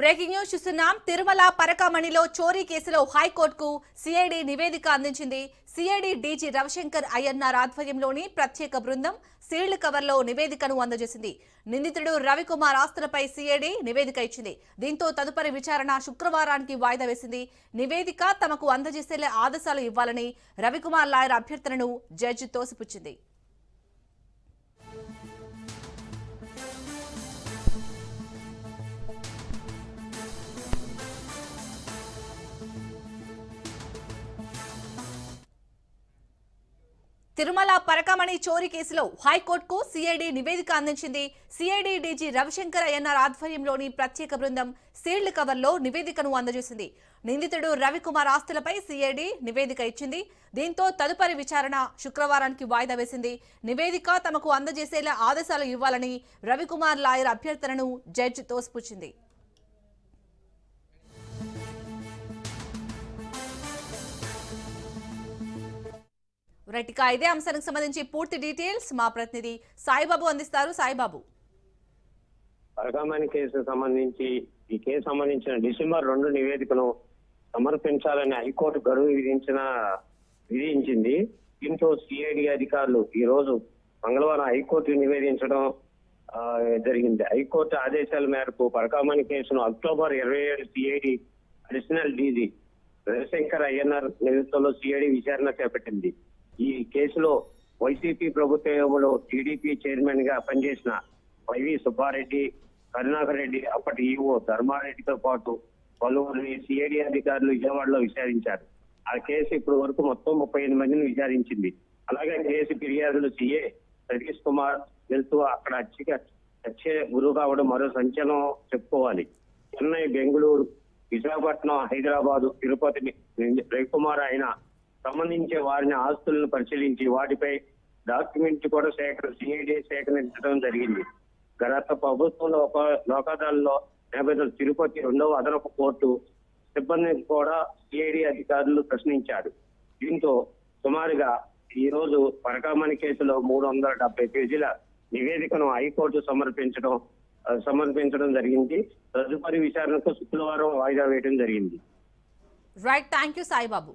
Breaking news చూస్తున్నాం. తిరుమల పరకామణిలో చోరీ కేసులో హైకోర్టుకు సిఐడి నివేదిక అందించింది. సిఐడి డీజీ రవిశంకర్ అయ్యన్నార్ ఆధ్వర్యంలోని ప్రత్యేక బృందం సీల్డ్ కవర్లో నివేదికను అందజేసింది. నిందితుడు రవికుమార్ ఆస్తులపై సిఐడి నివేదిక ఇచ్చింది. దీంతో తదుపరి విచారణ శుక్రవారానికి వాయిదా వేసింది. నివేదిక తమకు అందజేసేలా ఆదేశాలు ఇవ్వాలని రవికుమార్ లాయర్ అభ్యర్థనను జడ్జి తోసిపుచ్చింది. తిరుమల పరకామణి చోరీ కేసులో హైకోర్టుకు సిఐడి నివేదిక అందించింది. సిఐడి డీజీ రవిశంకర్ అయ్యన్నార్ ఆధ్వర్యంలోని ప్రత్యేక బృందం సీల్డ్ కవర్లో నివేదికను అందజేసింది. నిందితుడు రవికుమార్ ఆస్తులపై సిఐడి నివేదిక ఇచ్చింది. దీంతో తదుపరి విచారణ శుక్రవారానికి వాయిదా వేసింది. నివేదిక తమకు అందజేసేలా ఆదేశాలు ఇవ్వాలని రవికుమార్ లాయర్ అభ్యర్థనను జడ్జి తోసిపుచ్చింది. రైట్ ఇక ఇదే అంశానికి సంబంధించి పూర్తి డీటెయిల్స్ మా ప్రతినిధి సాయిబాబు అందిస్తారు. సాయిబాబు. పరకామణి కేసు సంబంధించి ఈ కేసు సంబంధించిన డిసెంబర్ రెండు నివేదికను సమర్పించాలని హైకోర్టు గడువు విధించిన విధించింది. దీంతో సిఐడి అధికారులు ఈ రోజు మంగళవారం హైకోర్టు నివేదించడం జరిగింది. హైకోర్టు ఆదేశాల మేరకు పరకామణి కేసును అక్టోబర్ ఇరవై ఏడు CID additional DG Ravishankar Ayyanar నేతృత్వంలో సిఐడి విచారణ చేపట్టింది. ఈ కేసులో వైసీపీ ప్రభుత్వంలో టీడీపీ చైర్మన్గా పనిచేసిన వైవి సుబ్బారెడ్డి కరుణాకర్ రెడ్డి అప్పటి ఈఓ ధర్మారెడ్డితో పాటు పలువురు సిఐడి అధికారులు విజయవాడలో విచారించారు. ఆ కేసు ఇప్పుడు వరకు మొత్తం ముప్పై ఎనిమిది మందిని విచారించింది. అలాగే కేసు ఫిర్యాదులు సిఏ సతీష్ కుమార్ వెళ్తూ అక్కడ చచ్చే గురువు కావడం మరో సంచలనం చెప్పుకోవాలి. చెన్నై బెంగళూరు విశాఖపట్నం హైదరాబాదు తిరుపతి రవికుమార్ ఆయన సంబంధించే వారిని ఆస్తులను పరిశీలించి వాటిపై డాక్యుమెంట్ కూడా సేకర సిఐడి సేకరించడం జరిగింది. గత ప్రభుత్వంలో ఒక లోకాదాలలో నేపథ్యంలో తిరుపతి రెండవ అదనపు కోర్టు సిబ్బందిని కూడా సిఐడి అధికారులు ప్రశ్నించారు. దీంతో సుమారుగా ఈ రోజు పరకామణి కేసులో మూడు వందల డెబ్బై పేజీల నివేదికను హైకోర్టు సమర్పించడం సమర్పించడం జరిగింది. తదుపరి విచారణకు శుక్రవారం వాయిదా వేయడం జరిగింది. Right thank you Saibabu.